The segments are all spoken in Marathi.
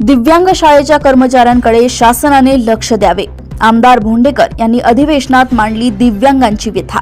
दिव्यांग शाळेच्या कर्मचाऱ्यांकडे शासनाने लक्ष द्यावे. आमदार भोंडेकर यांनी अधिवेशनात मांडली दिव्यांगांची व्यथा.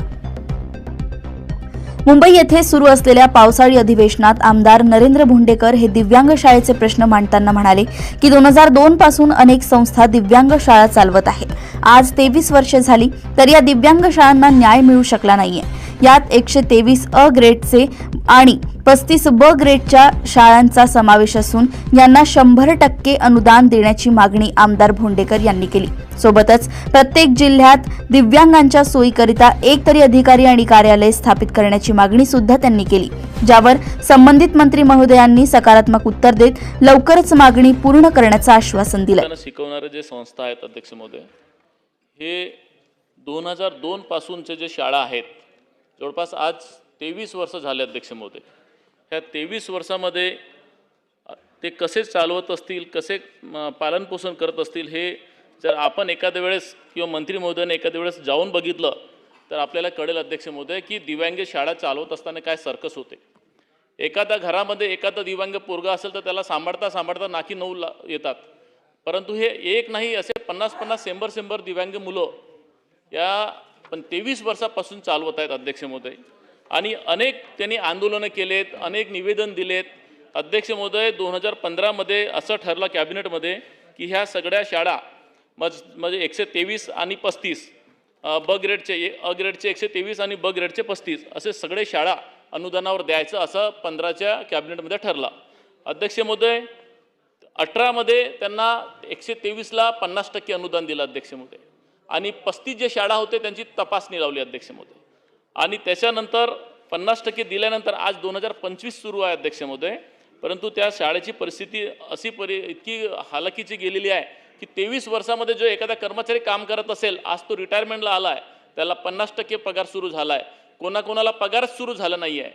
मुंबई येथे सुरू असलेल्या पावसाळी अधिवेशनात आमदार नरेंद्र भोंडेकर हे दिव्यांग शाळेचे प्रश्न मांडताना म्हणाले की दोन हजार दोन पासून अनेक संस्था दिव्यांग शाळा चालवत आहेत. आज तेवीस वर्षे झाली तर या दिव्यांग शाळांना न्याय मिळू शकला नाहीये. यात एकशे तेवीस अ ग्रेडचे आणि पस्तीस ब ग्रेडच्या शाळांचा समावेश असून यांना शंभर टक्के अनुदान देण्याची मागणी आमदार भोंडेकर यांनी केली. सोबतच प्रत्येक जिल्ह्यात दिव्यांगांच्या सोयीकरिता एक तरी अधिकारी आणि कार्यालय स्थापित करण्याची मागणी सुद्धा त्यांनी केली ज्यावर संबंधित मंत्री महोदयांनी सकारात्मक उत्तर देत लवकरच मागणी पूर्ण करण्याचं आश्वासन दिलं. शिकवणारे जे संस्था आहेत अध्यक्ष महोदय हे दोन हजार दोनपासूनचे जे शाळा आहेत जवळपास आज तेवीस वर्ष झाले अध्यक्ष महोदय. ह्या तेवीस वर्षामध्ये ते कसे चालवत असतील कसे पालनपोषण करत असतील हे जर आपण एखाद्या वेळेस किंवा मंत्री महोदयाने एखाद्या वेळेस जाऊन बघितलं तर आपल्याला कळेल अध्यक्ष महोदय की दिव्यांग शाळा चालवत असताना काय सर्कस होते. एखाद्या घरामध्ये एखादा दिव्यांग पोरगा असेल तर त्याला सांभाळता सांभाळता नाकी नऊ ला येतात. परंतु हे एक नाही असे पन्नास पन्नास शंभर शंभर दिव्यांग मुलं या पण तेवीस वर्षापासून चालवत आहेत अध्यक्ष महोदय. आणि अनेक त्यांनी आंदोलनं केलेत अनेक निवेदन दिलेत. अध्यक्ष महोदय दोन हजार पंधरामध्ये असं ठरलं कॅबिनेटमध्ये की ह्या सगळ्या शाळा मज म्हणजे एकशे तेवीस आणि पस्तीस ब ग्रेडचे ए- अ ग्रेडचे एकशे तेवीस आणि ब ग्रेडचे पस्तीस असे सगळे शाळा अनुदानावर द्यायचं असं पंधराच्या कॅबिनेटमध्ये ठरलं. अध्यक्ष महोदय अठरामध्ये त्यांना एकशे तेवीसला पन्नास टक्के अनुदान दिलं अध्यक्ष आणि पस्तीस जे शाळा होते त्यांची तपासणी लावली अध्यक्ष आणि त्याच्यानंतर पन्नास टक्के दिल्यानंतर आज दोन हजार पंचवीस सुरू आहे अध्यक्ष परंतु त्या शाळेची परिस्थिती अशी परि इतकी हालाकीची गेलेली आहे की तेवीस वर्षामध्ये जो एखादा कर्मचारी काम करत असेल आज तो रिटायरमेंटला आला आहे त्याला पन्नास टक्के पगार सुरू झाला आहे कोणाकोणाला पगारच सुरू झाला नाही आहे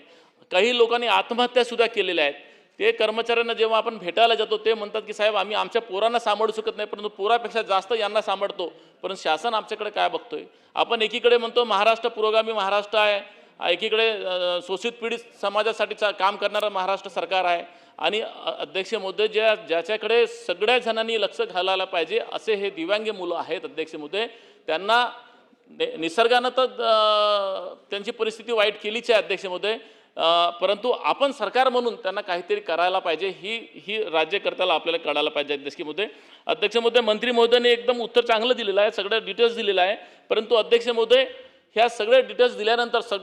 काही लोकांनी आत्महत्यासुद्धा केलेल्या आहेत. ते कर्मचाऱ्यांना जेव्हा आपण भेटायला जातो ते म्हणतात की साहेब आम्ही आमच्या पोरांना सांभाळू शकत नाही परंतु पोरापेक्षा जास्त यांना सांभाळतो. परंतु शासन आमच्याकडे काय बघतोय? आपण एकीकडे म्हणतो महाराष्ट्र पुरोगामी महाराष्ट्र आहे. एकीकडे शोषित पीडित समाजासाठी काम करणारं महाराष्ट्र सरकार आहे. आणि अध्यक्ष मुद्दे ज्या ज्याच्याकडे सगळ्या जणांनी लक्ष घालायला पाहिजे असे हे दिव्यांग मुलं आहेत अध्यक्ष मुद्दे त्यांना निसर्गानं तर त्यांची परिस्थिती वाईट केलीच आहे अध्यक्ष महोदय. परंतु आपण सरकार म्हणून त्यांना काहीतरी करायला पाहिजे ही ही राज्यकर्त्याला आपल्याला कळायला पाहिजे. अध्यक्ष महोदय अध्यक्ष महोदय मंत्री महोदयाने एकदम उत्तर चांगलं दिलेलं आहे सगळं डिटेल्स दिलेलं आहे. परंतु अध्यक्ष महोदय ह्या सगळ्या डिटेल्स दिल्यानंतर सग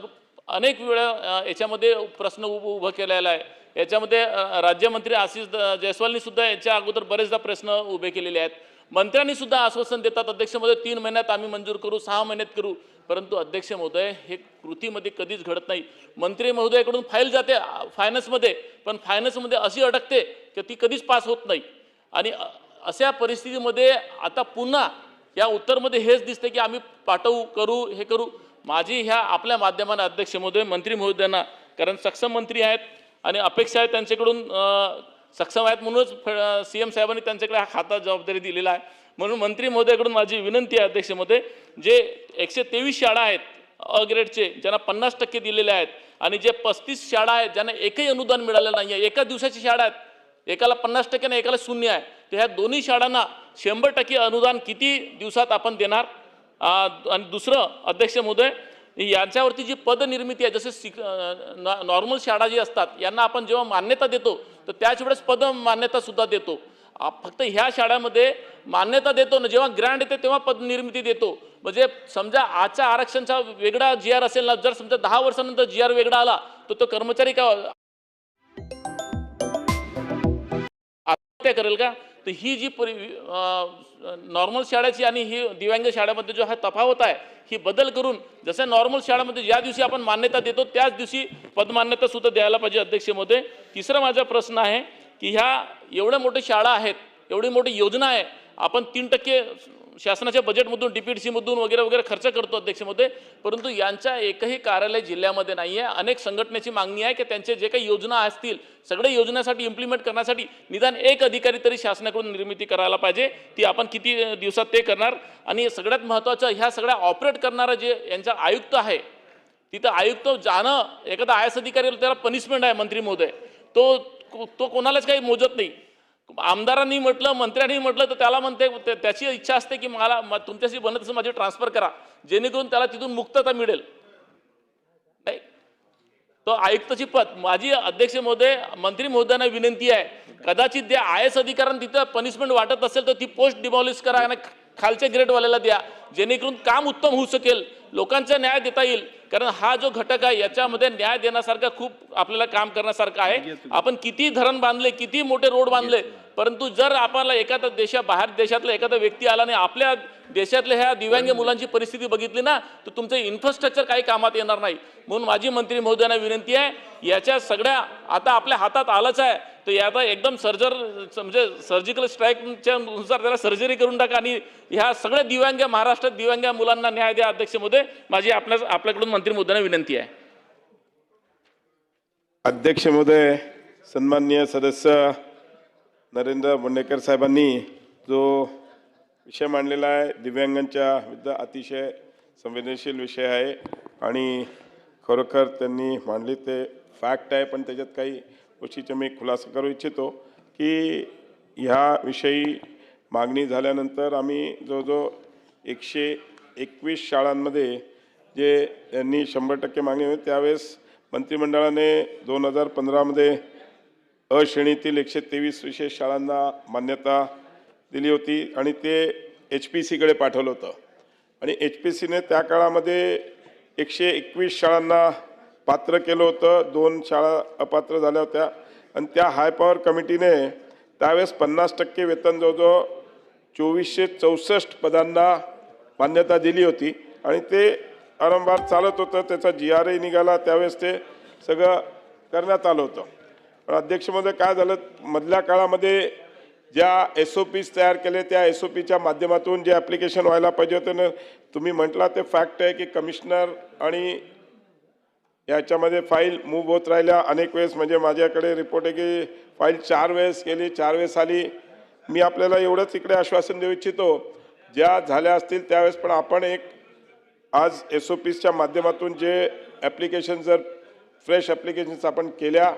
अनेक वेळा याच्यामध्ये प्रश्न उभं उभं केलेला आहे. याच्यामध्ये राज्यमंत्री आशिष द- जयस्वालनी सुद्धा याच्या अगोदर बरेचदा प्रश्न उभे केलेले आहेत. मंत्र्यांनी सुद्धा आश्वासन देतात अध्यक्ष तीन महिन्यात आम्ही मंजूर करू सहा महिन्यात करू. परंतु अध्यक्ष महोदय हे कृतीमध्ये कधीच घडत नाही. मंत्री महोदयाकडून फाईल जाते फायनान्समध्ये पण फायनान्समध्ये अशी अडकते की ती कधीच पास होत नाही. आणि अशा परिस्थितीमध्ये आता पुन्हा या उत्तरमध्ये हेच दिसते की आम्ही पाठवू करू हे करू. माझी ह्या आपल्या माध्यमाने अध्यक्ष महोदय मंत्री महोदयांना कारण सक्षम मंत्री आहेत आणि अपेक्षा आहे त्यांच्याकडून सक्षम आहेत म्हणूनच सी एम साहेबांनी त्यांच्याकडे हा खाता जबाबदारी दिलेला आहे. म्हणून मंत्री महोदयाकडून माझी विनंती आहे अध्यक्ष महोदय जे एकशे तेवीस शाळा आहेत अ ग्रेडचे ज्यांना पन्नास टक्के दिलेले आहेत आणि जे पस्तीस शाळा आहेत ज्यांना एकही अनुदान मिळालेलं नाही आहे एका दिवसाची शाळा आहेत एकाला पन्नास टक्के आणि एकाला शून्य आहे तर ह्या दोन्ही शाळांना शंभर टक्के अनुदान किती दिवसात आपण देणार? आणि दुसरं अध्यक्ष महोदय यांच्यावरती जी पदनिर्मिती आहे जसे शिक नॉर्मल शाळा जी असतात यांना आपण जेव्हा मान्यता देतो तर त्याच वेळेस पद मान्यतासुद्धा देतो. फक्त ह्या शाळामध्ये मान्यता देतो ना जेव्हा ग्रँड येते तेव्हा पदनिर्मिती देतो. म्हणजे समजा आजच्या आरक्षणचा वेगळा जी आर असेल ना जर समजा दहा वर्षानंतर जी आर वेगळा आला तर तो कर्मचारी का आत्महत्या करेल का? तर ही जी परि नॉर्मल शाळेची आणि ही दिव्यांग शाळेमध्ये जो हा तफावत आहे ही बदल करून जसं नॉर्मल शाळेमध्ये ज्या दिवशी आपण मान्यता देतो त्याच दिवशी पदमान्यता सुद्धा द्यायला पाहिजे अध्यक्षमध्ये. तिसरा माझा प्रश्न आहे की ह्या एवढ्या मोठ्या शाळा आहेत एवढी मोठी योजना आहे आपण तीन टक्के शासनाच्या बजेटमधून डी पी सीमधून वगैरे वगैरे खर्च करतो अध्यक्षमध्ये परंतु यांच्या एकही कार्यालय जिल्ह्यामध्ये नाही आहे अनेक संघटनेची मागणी आहे की त्यांचे जे काही योजना असतील सगळ्या योजनेसाठी इम्प्लिमेंट करण्यासाठी निदान एक अधिकारी तरी शासनाकडून निर्मिती करायला पाहिजे. ती आपण किती दिवसात ते करणार? आणि सगळ्यात महत्त्वाचं ह्या सगळ्या ऑपरेट करणारं जे यांचा आयुक्त आहे तिथं आयुक्त जाणं एखादा आय एस अधिकारी त्याला पनिशमेंट आहे मंत्री महोदय. तो तो कोणालाच काही मोजत नाही. आमदारांनी म्हटलं मंत्र्यांनी म्हटलं तर त्याला म्हणते त्याची इच्छा असते की मला तुमच्याशी बनत असं माझी ट्रान्सफर करा. जेणेकरून त्याला तिथून मुक्तता मिळेल. नाही. तो आयुक्ताची पद माझी अध्यक्ष महोदय मंत्री महोदयांना विनंती आहे कदाचित त्या आय एस अधिकाऱ्यांना तिथं पनिशमेंट वाटत असेल तर ती पोस्ट डिमॉलिश करा आणि खालच्या ग्रेडवाल्याला द्या. जेणेकरून काम उत्तम होऊ शकेल. लोकांचा न्याय देता येईल. कारण हा जो घटक आहे याच्यामध्ये न्याय देण्यासारखा खूप आपल्याला काम करण्यासारखं आहे. आपण किती धरण बांधले किती मोठे रोड बांधले परंतु जर आपल्याला एखादा देशा बाहेर देशातला एखादा व्यक्ती आला आणि आपल्या देशातल्या ह्या दिव्यांग मुलांची परिस्थिती बघितली ना तर तुमचं इन्फ्रास्ट्रक्चर काही कामात येणार नाही. म्हणून माझी मंत्री महोदयांना विनंती आहे याच्या सगळ्या आता आपल्या हातात आलंच आहे. तर याचा एकदम सर्जर म्हणजे सर्जिकल स्ट्राईकच्या नुसार त्याला सर्जरी करून टाका आणि ह्या सगळ्या दिव्यांग महाराष्ट्रात दिव्यांग मुलांना न्याय द्या अध्यक्षमध्ये माझी आपल्या आपल्याकडून मंत्री महोदयांना विनंती आहे. अध्यक्ष महोदय सन्माननीय सदस्य नरेंद्र बोंडेकर साहेबांनी जो विषय मांडलेला आहे दिव्यांगांच्या विरुद्ध अतिशय संवेदनशील विषय आहे आणि खरोखर त्यांनी मांडले ते फॅक्ट आहे पण त्याच्यात काही गोष्टीचा मी खुलासा करू इच्छितो की ह्याविषयी मागणी झाल्यानंतर आम्ही जवळजवळ एकशे एकवीस शाळांमध्ये जे त्यांनी शंभर टक्के मागणी होती त्यावेळेस मंत्रिमंडळाने दोन हजार पंधरामध्ये अ श्रेणीतील एकशे तेवीस विशेष शाळांना मान्यता दिली होती आणि ते एच पी सीकडे पाठवलं होतं. आणि एच पी सीने त्या काळामध्ये एकशे एकवीस शाळांना पात्र केलं होतं. दोन शाळा अपात्र झाल्या होत्या. आणि त्या हाय पॉवर कमिटीने त्यावेळेस पन्नास टक्के वेतन जवळजवळ चोवीसशे चौसष्ट पदांना मान्यता दिली होती. आणि ते वारंवार चालत होतं. त्याचा जी आर आय निघाला. त्यावेळेस ते सगळं करण्यात आलं होतं. पण अध्यक्षमध्ये काय झालं? मधल्या काळामध्ये ज्या एस ओ पीज तयार केले त्या एस ओ पीच्या माध्यमातून जे ॲप्लिकेशन व्हायला पाहिजे होतं ना तुम्ही म्हटला ते फॅक्ट आहे की कमिशनर आणि याच्यामध्ये फाईल मूव्ह होत राहिल्या. अनेक वेळेस म्हणजे माझ्याकडे रिपोर्ट आहे की फाईल चार वेळेस केली चार वेळेस आली. मी आपल्याला एवढंच इकडे आश्वासन देऊ इच्छितो. ज्या झाल्या असतील त्यावेळेस पण आपण एक आज एस ओ पीसच्या माध्यमातून जे ॲप्लिकेशन जर फ्रेश ॲप्लिकेशन्स आपण केल्या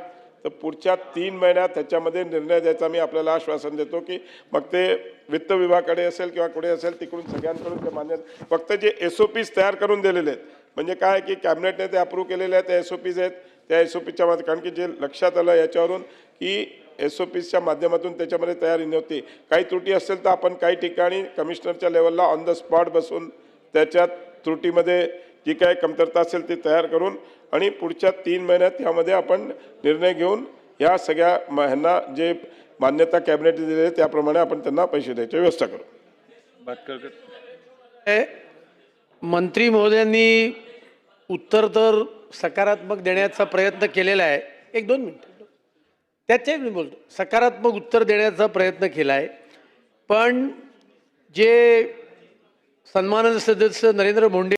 तर पुढच्या तीन महिन्यात त्याच्यामध्ये निर्णय द्यायचा मी आपल्याला आश्वासन देतो की मग ते वित्त विभागाकडे असेल किंवा कुठे असेल तिकडून सगळ्यांकडून ते मान्य फक्त जे एस ओ पीज तयार करून दिलेले आहेत. म्हणजे काय की कॅबिनेटने ते अप्रूव्ह केलेले आहेत त्या एस ओ पीज आहेत त्या एस ओ पीच्या मध्ये कारण की जे लक्षात आलं याच्यावरून की एस ओ पीच्या माध्यमातून त्याच्यामध्ये तयारी नव्हती. काही त्रुटी असेल तर आपण काही ठिकाणी कमिशनरच्या लेवलला ऑन द स्पॉट बसून त्याच्यात त्रुटीमध्ये जी काय कमतरता असेल ती तयार करून आणि पुढच्या तीन महिन्यात यामध्ये आपण निर्णय घेऊन या सगळ्या म- ह्यांना जे मान्यता कॅबिनेटने दिली आहे त्याप्रमाणे आपण त्यांना पैसे द्यायची व्यवस्था करू. मंत्री महोदयांनी उत्तर तर सकारात्मक देण्याचा प्रयत्न केलेला आहे. एक दोन मिनिट. त्याचे मी बोलतो. सकारात्मक उत्तर देण्याचा प्रयत्न केला आहे पण जे सन्माननीय सदस्य नरेंद्र भोंडे